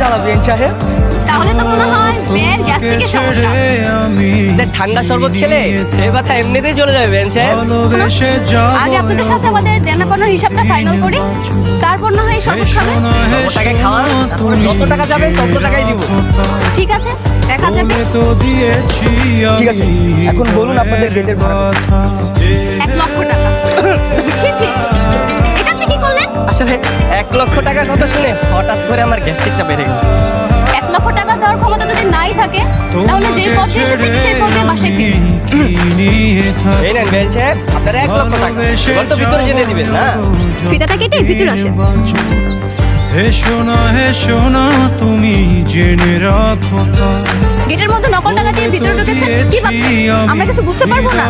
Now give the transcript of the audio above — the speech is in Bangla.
জ্বালা বিএন সাহেব তাহলে তো মনে হয় মেয়ের গ্যাস্ট্রিকের সমস্যা। দেখ, ঠান্ডা শরবত খেলে এই ব্যথা এমনিতেই চলে যাবে বিএন সাহেব আগে আপনাদের সাথে আমাদের দেনা পাওনার হিসাবটা ফাইনাল করি। তারপর না হয় শরবত খাবেন। ওটাকে খাওয়া যত টাকা যাবে তত টাকাই দিব। ঠিক আছে দেখা যাবে। তো দিয়েছি ঠিক আছে, এখন বলুন আপনাদের ডেটের ভাড়া আসলে এক লক্ষ টাকার কথা শুনে হঠাৎ করে আমার গ্যাস্ট্রিকটা বেড়ে গেল। এক লক্ষ টাকা দেওয়ার ক্ষমতা যদি নাই থাকে তাহলে যে পথে এসেছেন সেই পথে বাসায় ফিরুন এই নেন সাহেব আপনার এক লক্ষ টাকা। এবার তো ভিতরে যেতে দিবেন না। ফিতাটা কেটে ভিতরে আসেন। হে সোনা হে সোনা তুমি জেনে রাখো। গেটের মধ্যে নকল টাকা দিয়ে ভিতরে ঢুকেছেন? কি ভাবছেন? আমরা কিছু বুঝতে পারব না।